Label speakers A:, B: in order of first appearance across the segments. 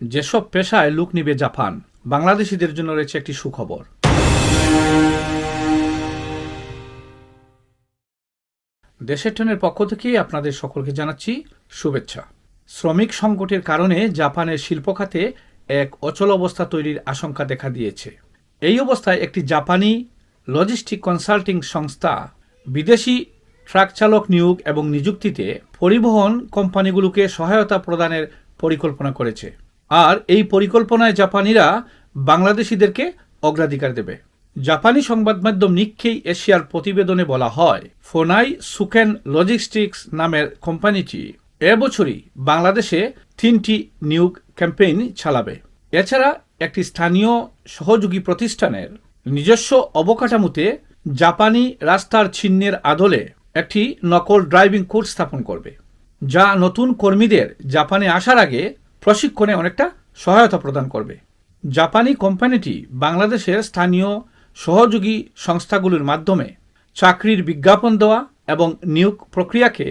A: যেসব পেশায় লুক নিবে জাপান, বাংলাদেশিদের জন্য রয়েছে একটি সুখবর। দেশের ট্রেনের পক্ষ থেকে আপনাদের সকলকে জানাচ্ছি শুভেচ্ছা। শ্রমিক সংকটের কারণে জাপানের শিল্প খাতে এক অচল অবস্থা তৈরির আশঙ্কা দেখা দিয়েছে। এই অবস্থায় একটি জাপানি লজিস্টিক কনসাল্টিং সংস্থা বিদেশি ট্রাক চালক নিয়োগ এবং নিযুক্তিতে পরিবহন কোম্পানিগুলোকে সহায়তা প্রদানের পরিকল্পনা করেছে। আর এই পরিকল্পনায় জাপানিরা বাংলাদেশিদেরকে অগ্রাধিকার দেবে। জাপানি সংবাদ মাধ্যম নিক্ষেই এশিয়ার প্রতিবেদনে বলা হয়, ফোনাই সুকেন লজিস্টিক্স নামের কোম্পানিটি এবছরই বাংলাদেশে তিনটি নিয়োগ ক্যাম্পেইন চালাবে। এছাড়া একটি স্থানীয় সহযোগী প্রতিষ্ঠানের নিজস্ব অবকাঠামোতে জাপানি রাস্তার চিহ্নের আদলে একটি নকল ড্রাইভিং কোর্স স্থাপন করবে, যা নতুন কর্মীদের জাপানে আসার আগে প্রশিক্ষণে অনেকটা সহায়তা প্রদান করবে। জাপানি কোম্পানিটি বাংলাদেশের স্থানীয় সহযোগী সংস্থাগুলির মাধ্যমে চাকরির বিজ্ঞাপন দেওয়া এবং নিয়োগ প্রক্রিয়াকে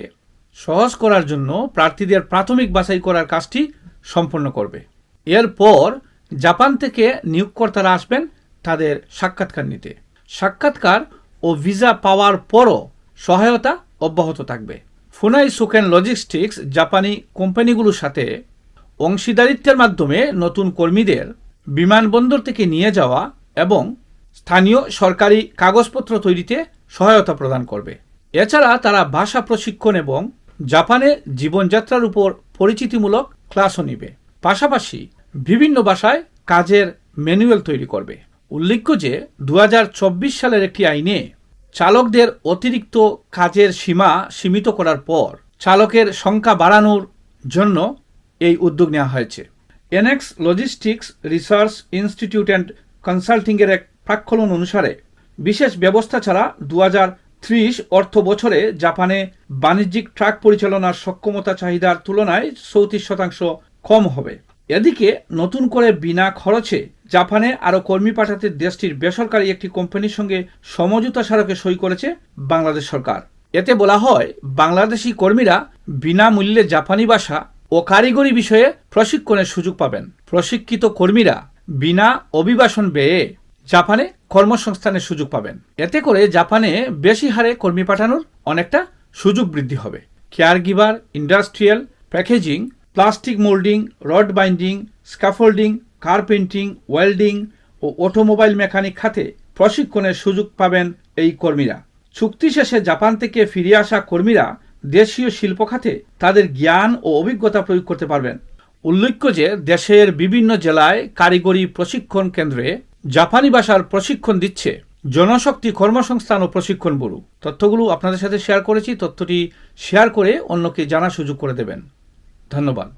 A: সহজ করার জন্য প্রার্থীদের প্রাথমিক বাছাই করার কাজটি সম্পন্ন করবে। এরপর জাপান থেকে নিয়োগকর্তারা আসবেন তাদের সাক্ষাৎকার নিতে। সাক্ষাৎকার ও ভিসা পাওয়ার পরও সহায়তা অব্যাহত থাকবে। ফুনাই সুকেন লজিস্টিক্স জাপানি কোম্পানিগুলোর সাথে অংশীদারিত্বের মাধ্যমে নতুন কর্মীদের বিমানবন্দর থেকে নিয়ে যাওয়া এবং স্থানীয় সরকারি কাগজপত্র তৈরিতে সহায়তা প্রদান করবে। এছাড়া তারা ভাষা প্রশিক্ষণ এবং জাপানে জীবনযাত্রার উপর পরিচিতিমূলক ক্লাসও নিবে। পাশাপাশি বিভিন্ন ভাষায় কাজের ম্যানুয়াল তৈরি করবে। উল্লেখ্য যে, দুহাজার চব্বিশ সালের একটি আইনে চালকদের অতিরিক্ত কাজের সীমা সীমিত করার পর চালকের সংখ্যা বাড়ানোর জন্য এই উদ্যোগ নেওয়া হয়েছে। NX logistics research institute and কনসাল্টিংয়ের এক প্রাক্ষলন অনুসারে বিশেষ ব্যবস্থা ছাড়া দু ত্রিশ অর্থ বছরে জাপানে বাণিজ্যিক ট্রাক পরিচালনার সক্ষমতা চাহিদার তুলনায় চৌত্রিশ শতাংশ কম হবে। এদিকে নতুন করে বিনা খরচে জাপানে আরও কর্মী পাঠাতে দেশটির বেসরকারি একটি কোম্পানির সঙ্গে সমঝোতা স্মারকে সই করেছে বাংলাদেশ সরকার। এতে বলা হয়, বাংলাদেশি কর্মীরা বিনামূল্যে জাপানি ভাষা ও কারিগরি বিষয়ে প্রশিক্ষণের সুযোগ পাবেন। প্রশিক্ষিত কর্মীরা বিনা অভিবাসন ব্যয়ে জাপানে কর্মসংস্থানের সুযোগ পাবেন। এতে করে জাপানে বেশি হারে কর্মী পাঠানোর অনেকটা সুযোগ বৃদ্ধি হবে। Care giver, industrial packaging, plastic moulding, rod binding scaffolding carpenting welding ও অটোমোবাইল মেকানিক খাতে প্রশিক্ষণের সুযোগ পাবেন এই কর্মীরা। চুক্তি শেষে জাপান থেকে ফিরে আসা কর্মীরা দেশীয় শিল্প খাতে তাদের জ্ঞান ও অভিজ্ঞতা প্রয়োগ করতে পারবেন। উল্লেখ্য যে দেশের বিভিন্ন জেলায় কারিগরি প্রশিক্ষণ কেন্দ্রে জাপানি ভাষার প্রশিক্ষণ দিচ্ছে জনশক্তি কর্মসংস্থান ও প্রশিক্ষণ ব্যুরো। তথ্যগুলো আপনাদের সাথে শেয়ার করেছি, তথ্যটি শেয়ার করে অন্যকে জানার সুযোগ করে দেবেন। ধন্যবাদ।